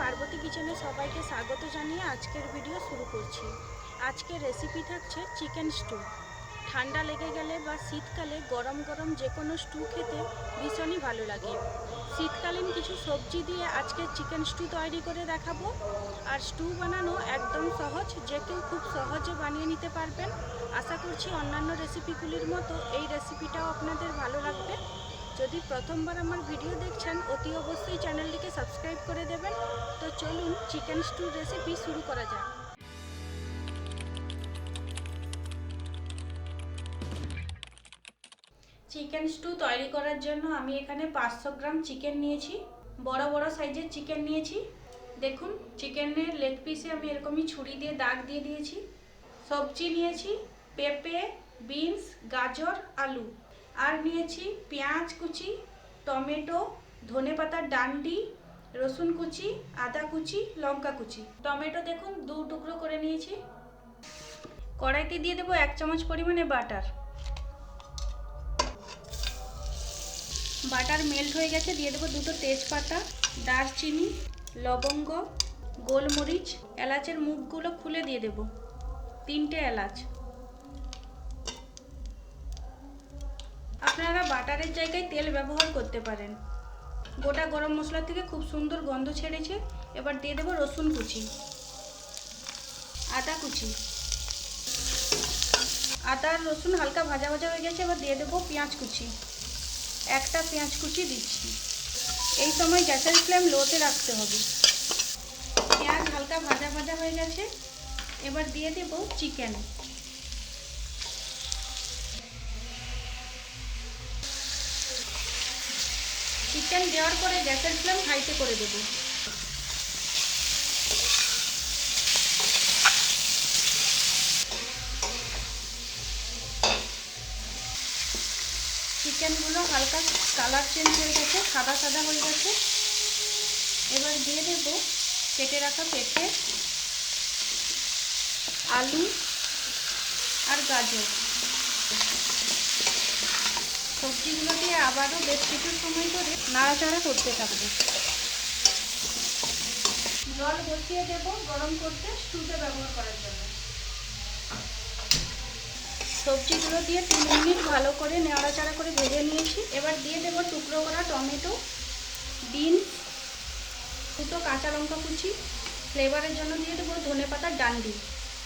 পার্বতী কিচেনে সবাইকে স্বাগত জানিয়ে আজকের ভিডিও শুরু করছি। আজকের রেসিপি থাকছে চিকেন স্টু ঠান্ডা লেগে গেলে বা শীতকালে গরম গরম যে কোনো স্টু খেতে ভীষণই ভালো লাগে। শীতকালীন কিছু সবজি দিয়ে আজকে চিকেন স্টু তৈরি করে দেখাবো। আর স্টু বানানো একদম সহজ, যে কেউ খুব সহজে বানিয়ে নিতে পারবেন। আশা করছি অন্যান্য রেসিপিগুলির মতো এই রেসিপিটাও আপনাদের ভালো লাগবে। যদি প্রথমবার আমার ভিডিও দেখছেন, অতি অবশ্যই চ্যানেলটিকে সাবস্ক্রাইব করে দেবেন। তো চলুন চিকেন স্টু রেসিপি শুরু করা যাক। চিকেন স্টু তৈরি করার জন্য আমি এখানে পাঁচশো গ্রাম চিকেন নিয়েছি। বড় বড় সাইজের চিকেন নিয়েছি। দেখুন, চিকেনের লেগ পিসে আমি এরকমই ছুরি দিয়ে দাগ দিয়ে দিয়েছি। সবজি নিয়েছি, পেঁপে, বিনস, গাজর, আলু। আর নিয়েছি পেঁয়াজ কুচি, টমেটো ধনেপাতার ডান্ডি, রসুন কুচি, আদা কুচি, লঙ্কা কুচি। টমেটো দেখুন দু টুকরো করে নিয়েছি। কড়াইতে দিয়ে দেবো এক চামচ পরিমাণে বাটার। বাটার মেল্ট হয়ে গেছে, দিয়ে দেবো দুটো তেজপাতা, দারচিনি, লবঙ্গ, গোলমরিচ, এলাচের মুখগুলো খুলে দিয়ে দেবো। তিনটে এলাচ। আপনারা বাটারের জায়গায় তেল ব্যবহার করতে পারেন। গোটা গরম মশলা থেকে খুব সুন্দর গন্ধ ছেড়েছে। এবার দিয়ে দেবো রসুন কুচি, আদা কুচি। আদা আর রসুন হালকা ভাজা ভাজা হয়ে গেছে, এবার দিয়ে দেবো পেঁয়াজ কুচি। একটা পেঁয়াজ কুচি দিচ্ছি। এই সময় গ্যাসের ফ্লেম লোতে রাখতে হবে। পেঁয়াজ হালকা ভাজা ভাজা হয়ে গেছে। এবার দিয়ে দেবো চিকেন। চিকেন দেওয়ার পরে গ্যাসের ফ্লেম হাইতে করে দেবো। চিকেনগুলো হালকা কালার চেঞ্জ হয়ে গেছে, সাদা সাদা হয়ে গেছে। এবার দিয়ে দেব কেটে রাখা পেঁপে, আলু আর গাজর। সবজিগুলো দিয়ে আবারও বেশ কিছু সময় ধরে নাড়াচাড়া করতে থাকব। জল বসিয়ে দেব গরম করতে স্টুতে ব্যবহার করার জন্য। সবজিগুলো দিয়ে তিন মিনিট ভালো করে নাড়াচাড়া করে ভেজে নিয়েছি। এবার দিয়ে দেবো টুকরো করা টমেটো, বিনস, দুটো কাঁচা লঙ্কা কুচি ফ্লেভারের জন্য দিয়ে দেবো ধনে পাতার ডান্ডি।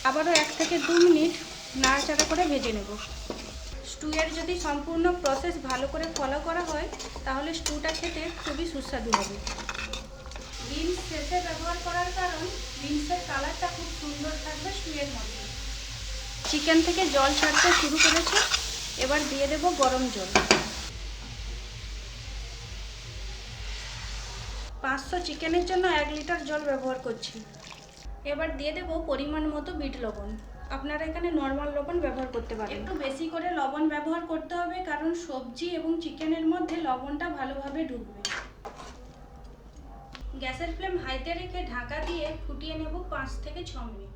আবারও এক থেকে দু মিনিট নাড়াচাড়া করে ভেজে নেব। স্টুয়ের যদি সম্পূর্ণ প্রসেস ভালো করে ফলো করা হয়, তাহলে স্টুটা খেতে খুবই সুস্বাদু হবে। বিনস শেষে ব্যবহার করার কারণ বিনসের কালারটা খুব সুন্দর থাকবে স্টুয়ের মধ্যে। চিকেন থেকে জল ছাড়তে শুরু করেছে, এবার দিয়ে দেব গরম জল। পাঁচশো চিকেনের জন্য এক লিটার জল ব্যবহার করছি। এবার দিয়ে দেব পরিমাণ মতো বিট লবণ। আপনারা এখানে নর্মাল লবণ ব্যবহার করতে পারেন। একটু বেশি করে লবণ ব্যবহার করতে হবে, কারণ সবজি এবং চিকেনের মধ্যে লবণটা ভালোভাবে ঢুকবে। গ্যাসের ফ্লেম হাইতে রেখে ঢাকা দিয়ে ফুটিয়ে নেব পাঁচ থেকে ছ মিনিট।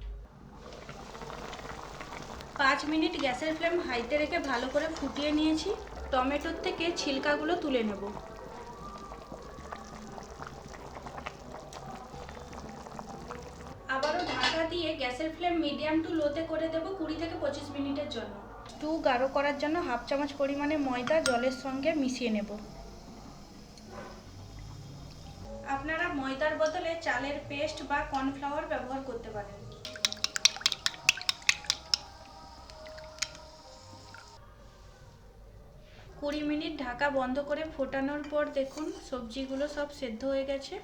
পাঁচ মিনিট গ্যাসের ফ্লেম হাইতে রেখে ভালো করে ফুটিয়ে নিয়েছি। টমেটোর থেকে ছিলকাগুলো তুলে নেব। দিয়ে গ্যাসের ফ্লেম মিডিয়াম টু লোতে করে দেব কুড়ি থেকে পঁচিশ মিনিটের জন্য। টু গাঢ় করার জন্য হাফ চামচ পরিমাণে ময়দা জলের সঙ্গে মিশিয়ে নেব। আপনারা ময়দার বদলে চালের পেস্ট বা কর্নফ্লাওয়ার ব্যবহার করতে পারেন। কুড়ি মিনিট ঢাকা বন্ধ করে ফোটানোর পর দেখুন সবজিগুলো সব সেদ্ধ হয়ে গেছে।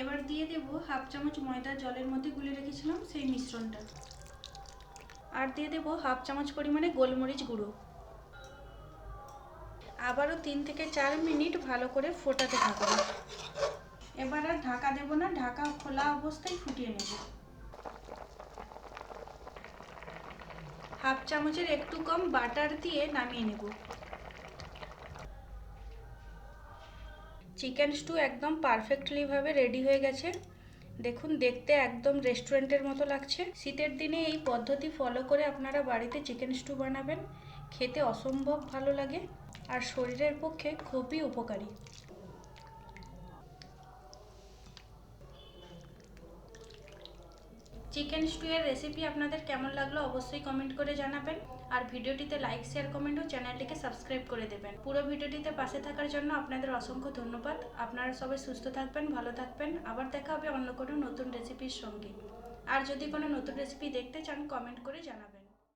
এবার দিয়ে দেব হাফ চামচ ময়দা জলের মধ্যে গুলে রেখেছিলাম সেই মিশ্রণটা। আর দিয়ে দেব হাফ চামচ পরিমাণে গোলমরিচ গুঁড়ো। আবারও তিন থেকে চার মিনিট ভালো করে ফোটাতে থাকব। এবার আর ঢাকা দেব না, ঢাকা খোলা অবস্থায় ফুটিয়ে নেব। হাফ চামচের একটু কম বাটার দিয়ে নামিয়ে নেব। চিকেন স্টু একদম পারফেক্টলিভাবে রেডি হয়ে গেছে। দেখুন, দেখতে একদম রেস্টুরেন্টের মতো লাগছে। শীতের দিনে এই পদ্ধতি ফলো করে আপনারা বাড়িতে চিকেন স্টু বানাবেন। খেতে অসম্ভব ভালো লাগে আর শরীরের পক্ষে খুবই উপকারী। চিকেন স্টুয়ের রেসিপি আপনাদের কেমন লাগল অবশ্যই কমেন্ট করে জানাবেন। আর ভিডিওটিতে লাইক শেয়ার কমেন্ট ও চ্যানেলটিকে সাবস্ক্রাইব করে দেবেন। পুরো ভিডিওটিতে পাশে থাকার জন্য আপনাদের অসংখ্য ধন্যবাদ। আপনারা সবাই সুস্থ থাকবেন, ভালো থাকবেন। আবার দেখা হবে অন্য কোনো নতুন রেসিপির সঙ্গে। আর যদি কোনো নতুন রেসিপি দেখতে চান কমেন্ট করে জানাবেন।